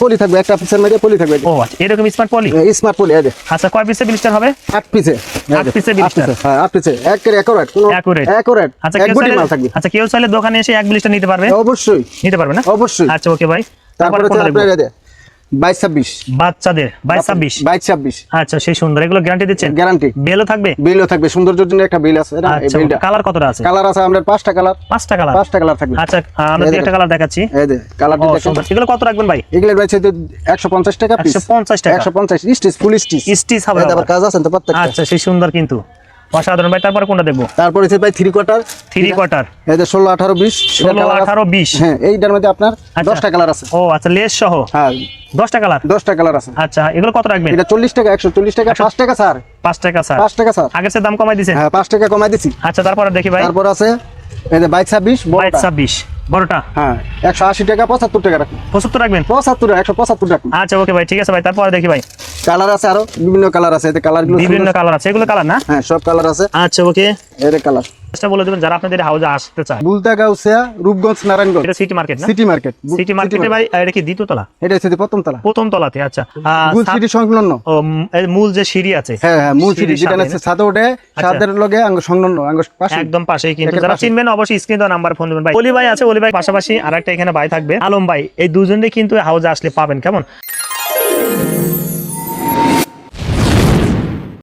পলি থাকবে একটা পিসের মধ্যে পলি থাকবে। ও আচ্ছা এরকম স্মার্ট পলি? স্মার্ট পলি আছে আচ্ছা কয় পিসে বিলিস্টার হবে? আট পিসে আট piece বিলিস্টার হ্যাঁ আট পিসে একের একুরেট কোন একুরেট একুরেট আচ্ছা এক কেউ গুটি মাল থাকবে। আচ্ছা কেউ চাইলে দোকানে এসে এক বিলিস্টার নিতে পারবে? অবশ্যই। নিতে পারবে না? অবশ্যই। আচ্ছা ওকে ভাই তারপরে আপনার বাইশ ছাব্বিশ। বাচ্চাদের বাইশ ছাব্বিশ। বাইশ ছাব্বিশ। আচ্ছা সেই সুন্দর। এগুলো গ্যারান্টি দিচ্ছেন? গ্যারান্টি বেলও থাকবে? বিলও থাকবে। সৌন্দর্যের জন্য একটা বিল আছে না এই বিলটা কালার কতটা আছে? কালার আছে আমাদের পাঁচটা কালার পাঁচটা কালার পাঁচটা কালার থাকবে। আচ্ছা আমরা একটা কালার দেখাচ্ছি। এই যে কালারটি ও, সুন্দর। এগুলো কত রাখবেন ভাই? এগুলো রয়েছে একশো পঞ্চাশ টাকা পিস 150 টাকা। একশো পঞ্চাশ স্টিচ ফুল স্টিচ। স্টিচ হবে আবার আবার। কাজ আছে তো প্রত্যেকটা। আচ্ছা সেই সুন্দর কিন্তু। অসাধারণ। ভাই তারপরে কোনটা দেখব? তারপরে হচ্ছে ভাই থ্রি কোয়ার্টার থ্রি কোয়ার্টার এই যে ষোলো আঠারো বিশ ষোলো আঠারো বিশ। হ্যাঁ এইটার মধ্যে আপনার আচ্ছা। দশটা কালার আছে। ও আচ্ছা লেস সহ? হ্যাঁ। দশটা কালার দশটা কালার আছে। আচ্ছা এগুলো কত রাখবেন? এটা চল্লিশ টাকা একশো চল্লিশ টাকা পাঁচ টাকা স্যার। পাঁচ টাকা স্যার। পাঁচ টাকা স্যার। আগের চেয়ে দাম কমাই দিছে? হ্যাঁ পাঁচ টাকা কমাই দিছি। আচ্ছা তারপরে দেখি ভাই। তারপর আছে এই যে বাইশ ছাব্বিশ ছাব্বিশ বড়টা? হ্যাঁ একশো আশি টাকা পঁচাত্তর টাকা রাখুন। পঁচাত্তর রাখবেন? পঁচাত্তর একশো পঁচাত্তর আচ্ছা ওকে ভাই ঠিক আছে ভাই তারপরে দেখি ভাই। কালার আছে আরও বিভিন্ন কালার আছে এতে কালারগুলো বিভিন্ন কালার আছে এগুলো কালার না? হ্যাঁ সব কালার আছে। আচ্ছা ওকে এর কালার চেষ্টা বলে দেবেন যারা আপনাদের হাউজে আসতে চায়। বুলতা গাউসিয়া রূপগঞ্জ নারায়ণগঞ্জ। এটা সিটি মার্কেট না? সিটি মার্কেট সিটি মার্কেটে ভাই এটা কি দ্বিতীয় তলা? এটা হচ্ছে প্রথম তলা। প্রথম তলাতে আচ্ছা। গুল সিটি সংলগ্ন। ও, মূল যে সিঁড়ি আছে হ্যাঁ হ্যাঁ মূল সিঁড়ির যেটা সামনে ছাদে ওঠে ছাদের লগে আঙ্গ সংলগ্ন আঙ্গ পাশে একদম পাশেই কিন্তু যারা চিনবেন অবশ্যই স্ক্রিন দেওয়া নাম্বার ফোন দেবেন। ভাই অলি ভাই আছে অলি ভাই পাশাপাশি আর একটা এখানে ভাই থাকবে। আলম ভাই এই দুজনেই কিন্তু হাউজে আসলে পাবেন কেমন?